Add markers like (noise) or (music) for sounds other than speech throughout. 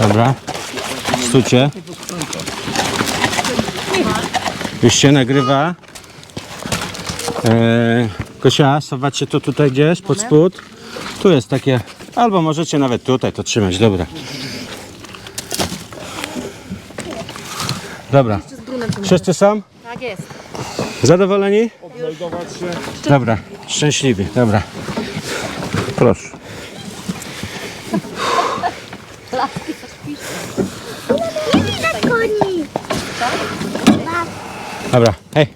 Dobra. Stójcie. Już się nagrywa. Eee, Kosia, sowacie to tutaj gdzieś, pod spód. Tu jest takie, albo możecie nawet tutaj to trzymać, dobra. Dobra. Wszyscy są? Tak jest. Zadowoleni? Dobra, szczęśliwi, dobra. Proszę. Koni. Dobra, hej.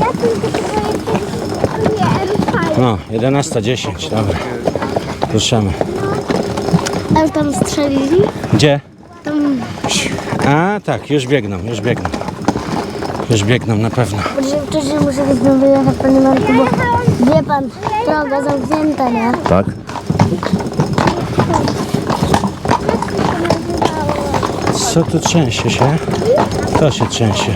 Ja tylko nie No, 11.10, dobra. Ruszamy. Ale tam strzelili? Gdzie? Tam, A, tak, już biegną, już biegną. Już biegną na pewno. że wcześniej muszę być na Marku, bo wie pan, droga zamknięta, nie? Tak? Co tu trzęsie się? To się trzęsie.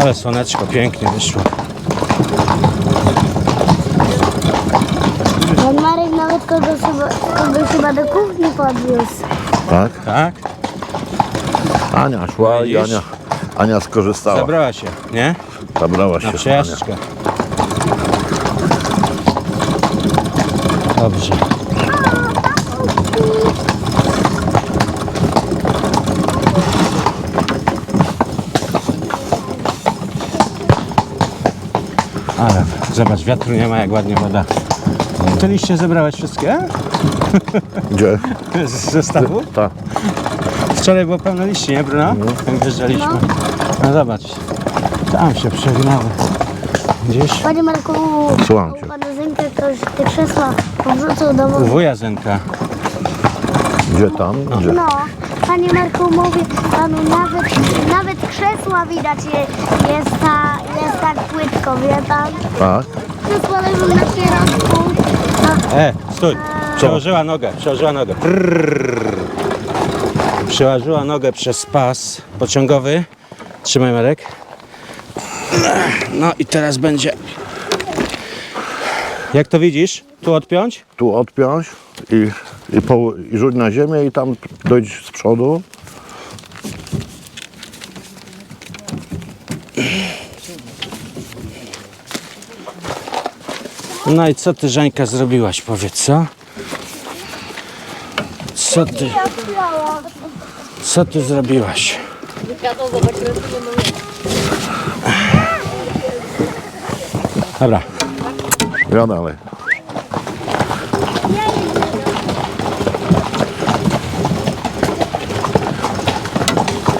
Ale słoneczko pięknie wyszło. Pan Marek nawet kogoś chyba, kogoś chyba do kuchni podwiózł. Tak? Tak? Ania szła i Widzisz? Ania, Ania skorzystała. Zabrała się, nie? Zabrała Na się przejażdżkę. Dobrze. Ale zobacz, wiatru nie ma, jak ładnie woda. Te liście zebrałeś wszystkie? Gdzie? Z zestawu? Tak. Wczoraj było pełno liści, nie Bruno? Jak wjeżdżaliśmy. No zobacz, tam się przegnały. Gdzieś Panie Marku, Słucham u cię. pana Zynka ktoś te krzesła powrócił do u wuja Zenka. Gdzie tam? Gdzie? No, panie Marku mówi panu nawet, nawet krzesła widać je, jest, ta, jest tak płytko, wie pan? Tak? Krzesła leżą na. A E, stój. Przełożyła nogę, przełożyła nogę. Prrrr. Przełożyła nogę przez pas pociągowy. Trzymaj Marek. No i teraz będzie. Jak to widzisz? Tu odpiąć? Tu odpiąć i, i, po, i rzuć na ziemię i tam dojdź z przodu. No i co ty Żańka zrobiłaś, powiedz, co? Co ty, co ty zrobiłaś? Dobra, Ja dalej.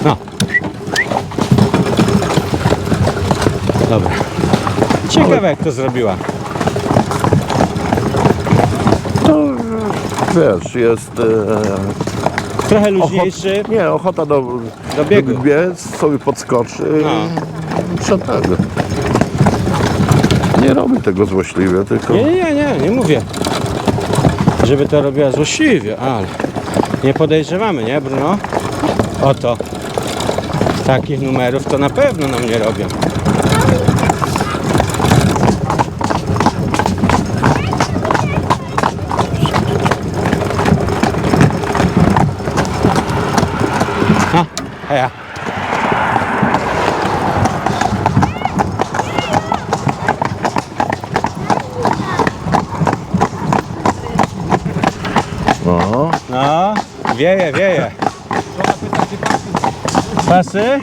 no. Dobra. Ciekawe jak to zrobiła. To wiesz, jest e, Trochę luźniejszy. nie, ochota do, Do biegu. biec, sobie podskoczy No. i przed tego. Nie robi tego złośliwie, tylko Nie, nie, nie, nie mówię. Żeby to robiła złośliwie, ale nie podejrzewamy, nie Bruno? Oto. Takich numerów to na pewno nam nie robią. Ha, heja. no, No, wieje, wieje. Pasy?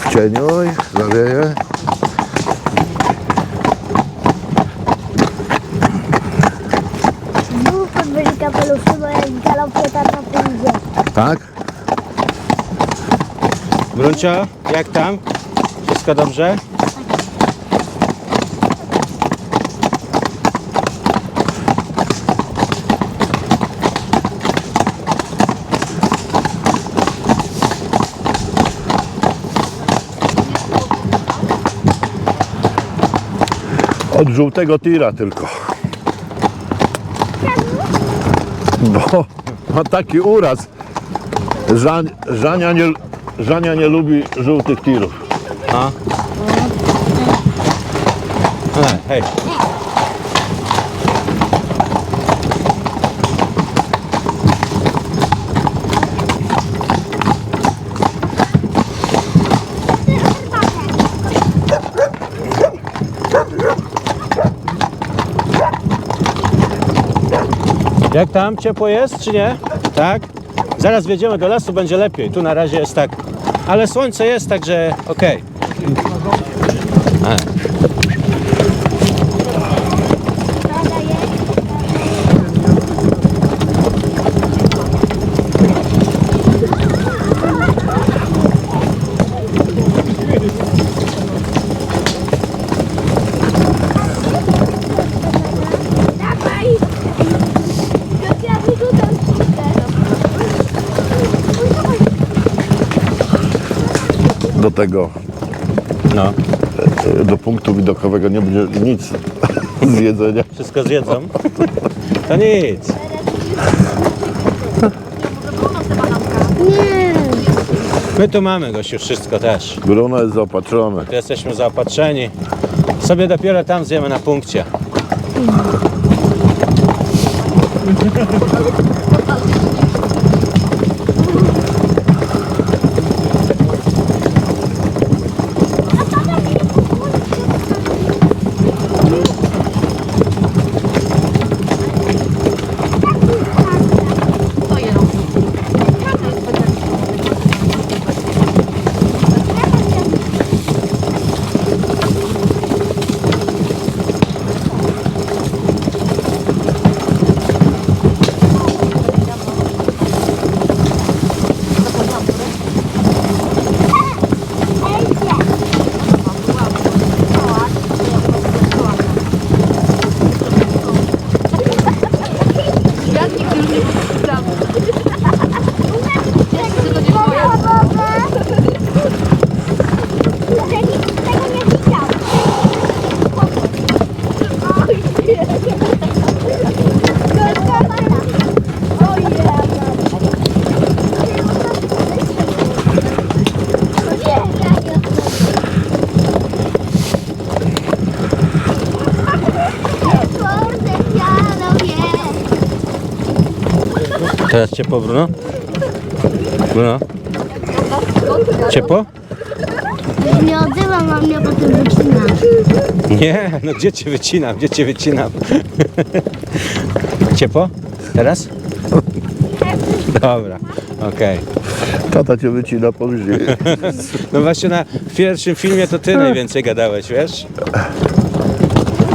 w cieniu zawieje. dwóch podwyżi kapeluszy, bo jak galopie tam na pójdzie. Tak? Bruncio, jak tam? Wszystko dobrze? Od żółtego tira tylko. Bo ma taki uraz. Żan, Żania, nie, Żania nie lubi żółtych tirów. A? Ale, hej. Jak tam? Ciepło jest, czy nie? Tak? Zaraz wjedziemy do lasu, będzie lepiej. Tu na razie jest tak. Ale słońce jest, także okej. A. Do tego, No, e, do punktu widokowego nie będzie nic z jedzenia. wszystko zjedzą. To nic. Nie. My tu mamy, gościu, wszystko też. Bruno jest zaopatrzony. Tu jesteśmy zaopatrzeni. Sobie dopiero tam zjemy na punkcie. Teraz ciepło, Bruno? Bruno? Ciepło? Nie odzywam, a mnie potem wycinasz. Nie, no gdzie cię wycinam, gdzie cię wycinam? Ciepło? Teraz? Dobra, okej. Tata cię wycina powyżej. (laughs) No właśnie na pierwszym filmie to ty najwięcej gadałeś, wiesz?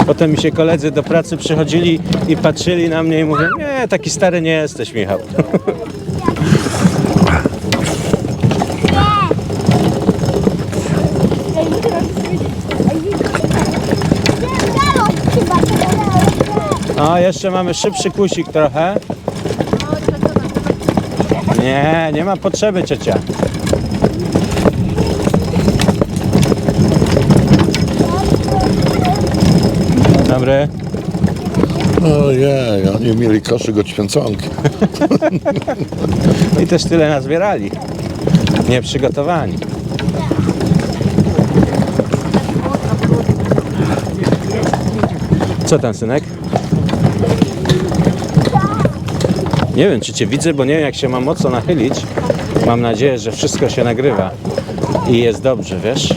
Potem mi się koledzy do pracy przychodzili i patrzyli na mnie i mówią, nie, taki stary nie jesteś, Michał. O, jeszcze mamy szybszy kusik trochę. Nie, nie ma potrzeby, ciocia. Dobry. Ojej, oni mieli koszyk od święconki. (laughs) I też tyle nazbierali. Nieprzygotowani. Co tam, synek? Nie wiem, czy cię widzę, bo nie wiem, jak się mam mocno nachylić. Mam nadzieję, że wszystko się nagrywa i jest dobrze, wiesz?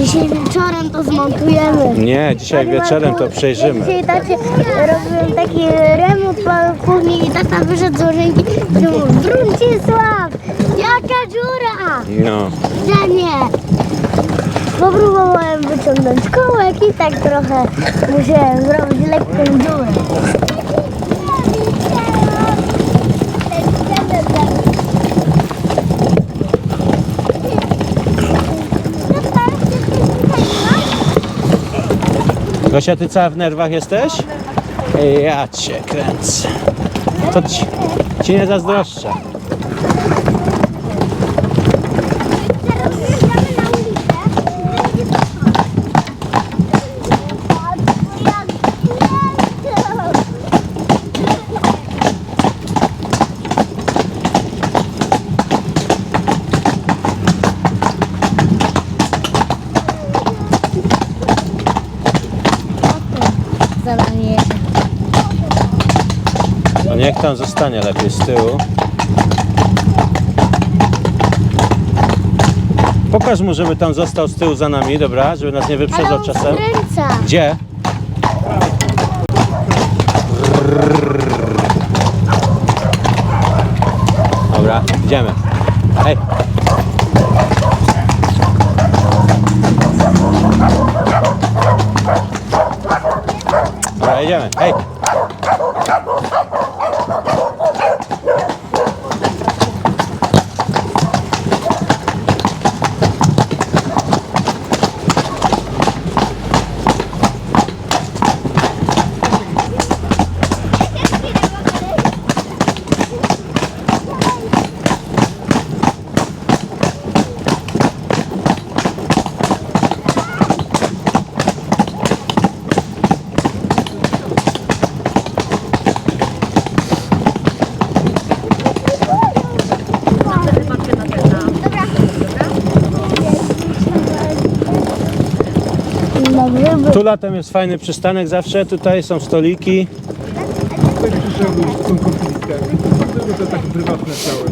Dzisiaj wieczorem to zmontujemy. Nie, dzisiaj Panie wieczorem Marku, to przejrzymy. Dzisiaj tacie robiłem taki remont w kuchni i tata wyszedł z łazienki i mówił, Bruncisław, jaka dziura! No. Ja nie. Popróbowałem wyciągnąć kołek i tak trochę musiałem zrobić lekką dziurę. Gosia, ty cała w nerwach jesteś? Ja cię kręcę. To ci, ci nie zazdroszczę. No niech tam zostanie lepiej z tyłu. Pokaż mu, żeby tam został z tyłu za nami, dobra? Żeby nas nie Ale wyprzedzał on czasem. skręca. Gdzie? Dobra, idziemy. Hej. Dobra, idziemy. Hej. Dobrze, by... Tu latem jest fajny przystanek zawsze. Tutaj są stoliki. są konflikty. Dlatego to takie prywatne całe.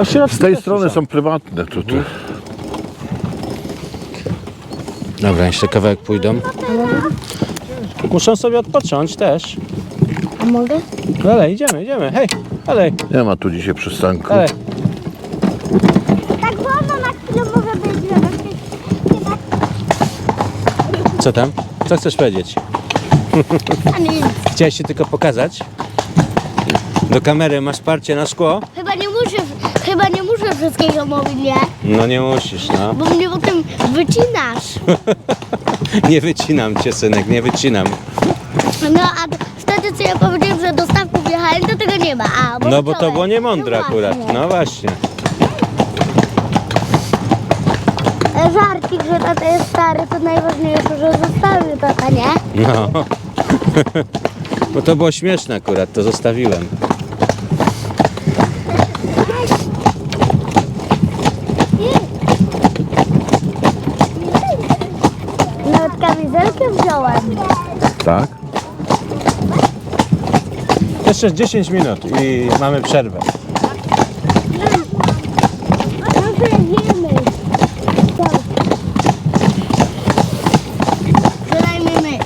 A środki Z tej też strony są. są prywatne tutaj. Dobra, jeszcze kawałek pójdą. Muszą sobie odpocząć też. A mogę? Dalej, idziemy, idziemy. Hej, dalej, Nie ma tu dzisiaj przystanku. dalej. Co tam? Co chcesz powiedzieć? A nic. Chciałeś się tylko pokazać? Do kamery masz parcie na szkło? Chyba nie muszę, chyba nie muszę wszystkiego mówić, nie? No nie musisz, no. Bo mnie potem wycinasz. (laughs) Nie wycinam cię, synek, nie wycinam. No a wtedy co ja powiedziałem, że do stawków jechałem, to tego nie ma. A, No bo to było niemądre No akurat. właśnie. No właśnie. E, Żarcik, że tata jest stary, to najważniejsze, nie? No. Bo to było śmieszne akurat, to zostawiłem. Nawet kamizelkę wziąłem. Tak? Jeszcze 10 minut i mamy przerwę. No jedziemy. Co? Przynajmniej my.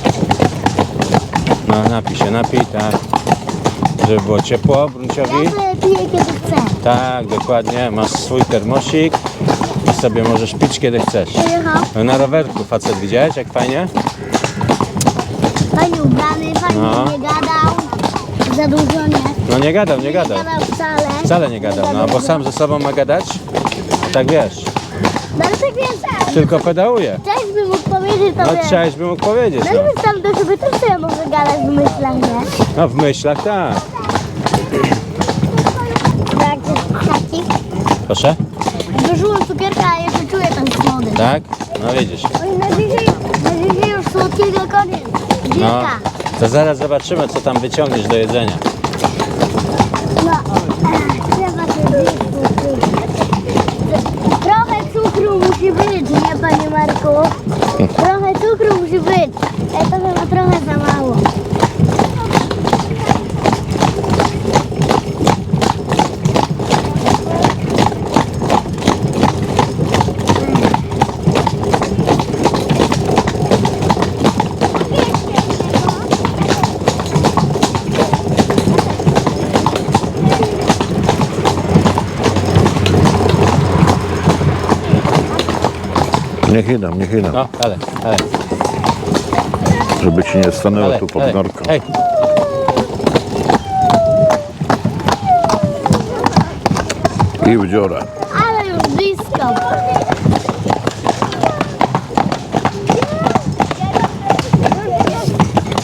No napij się, napij, tak. Żeby było ciepło Brunciowi. Ja sobie piję kiedy chcę. Tak, dokładnie. Masz swój termosik i sobie możesz pić kiedy chcesz. Na rowerku facet widziałeś, jak fajnie? fajnie ubrany, fajnie No. nie gadał. Za dużo nie. No nie gadał, nie Nie gadał. gadał wcale. Wcale nie gadał, no bo sam ze sobą ma gadać? Tak wiesz, No ale tak wiesz, tylko pedałuje. cześć by mógł powiedzieć No to wiesz. chciałeś by mógł powiedzieć, No no. ale tam do sobie też sobie może gadać w myślach, nie? No w myślach tak. Tak, taki. Proszę? Wyżyłem cukierka, a jeszcze czuję ten słody. Tak? No widzisz. Oj, na dzisiaj, na dzisiaj już słodkiego koniec. No, Dzieka. to zaraz zobaczymy, co tam wyciągniesz do jedzenia. No, e, trzeba się zjeść cukru. Trochę cukru musi być, nie panie Marku? Trochę cukru musi być. E, to chyba trochę Niech idą, niech idą. No, ale, ale, Żeby ci nie stanęło ale, tu pod ale. norką. Hej, I w dziurę. Ale już blisko.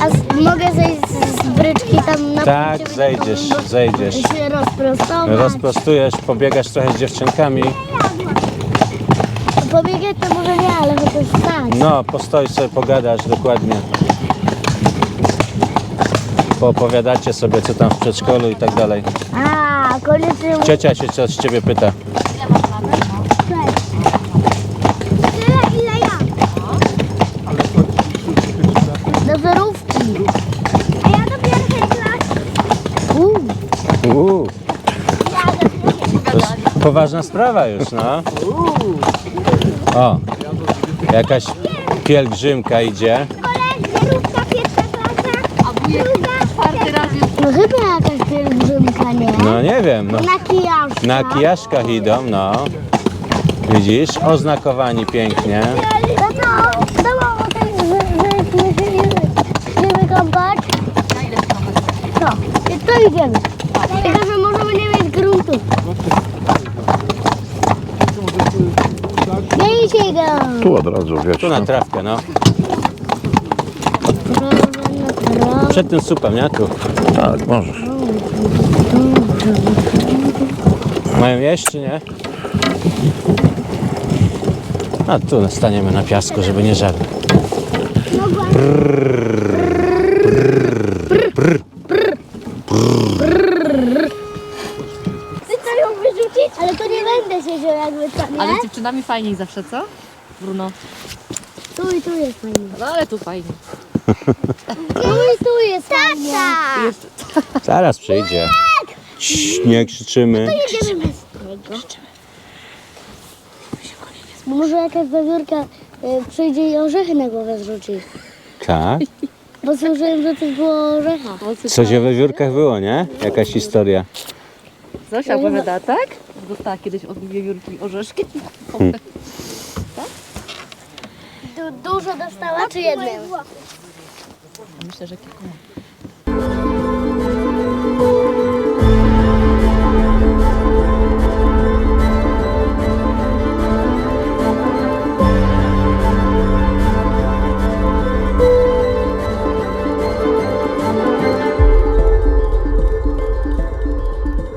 A z, mogę zejść z, z bryczki tam na tak, zejdziesz, zejdziesz. się rozprostować. Rozprostujesz, pobiegasz trochę z dziewczynkami. Pobiegać to może nie, ale chociaż stać. No, postoj sobie pogadasz dokładnie. Poopowiadacie sobie, co tam w przedszkolu i tak dalej. A, koniecznie mu Ciocia się coś z ciebie pyta. cześć. Tyle ile ja. Do zerówki. A do pierwszej klasy. Ja do to jest poważna sprawa już, no. Uuu. O, jakaś pielgrzymka idzie. Koledzy, rówka pierwsza klasa. A wujek czwarty raz jest. No chyba jakaś pielgrzymka, nie? No nie wiem, no. Na kijaszka. Na kijaszkach idą, no. Widzisz? Oznakowani pięknie. Tato, dała o tej, że, żeśmy się nie, nie wykąpać. Na ile tam To, i to idziemy. Tylko, że możemy nie mieć gruntu. Miejcie go. Tu od razu Tu wieczne. na trawkę, no. Na prawo. Przed tym supem, nie? Tu. Tak, możesz. Mają jeść, czy nie? A tu staniemy na piasku, żeby nie żarły. Chcę ją wyrzucić? Ale to nie będę siedział jakby tam, nie? Ale dziewczynami fajniej zawsze, co? Bruno. Tu i tu jest fajnie. No ale tu fajnie. Tu i tu jest fajnie. Jeszcze... Zaraz przyjdzie. Cii, nie krzyczymy. Jedziemy bez tego. Może jakaś wiewiórka y, przyjdzie i orzechy na głowę zrzuci. Tak? Bo słyszałem, że coś było o orzechach. Coś o wewiórkach było, nie? Jakaś historia. Zosia opowiada, tak? Dostała kiedyś od wiewiórki orzeszki. Tu dużo dostała czy jednym? Myślę, że kilku.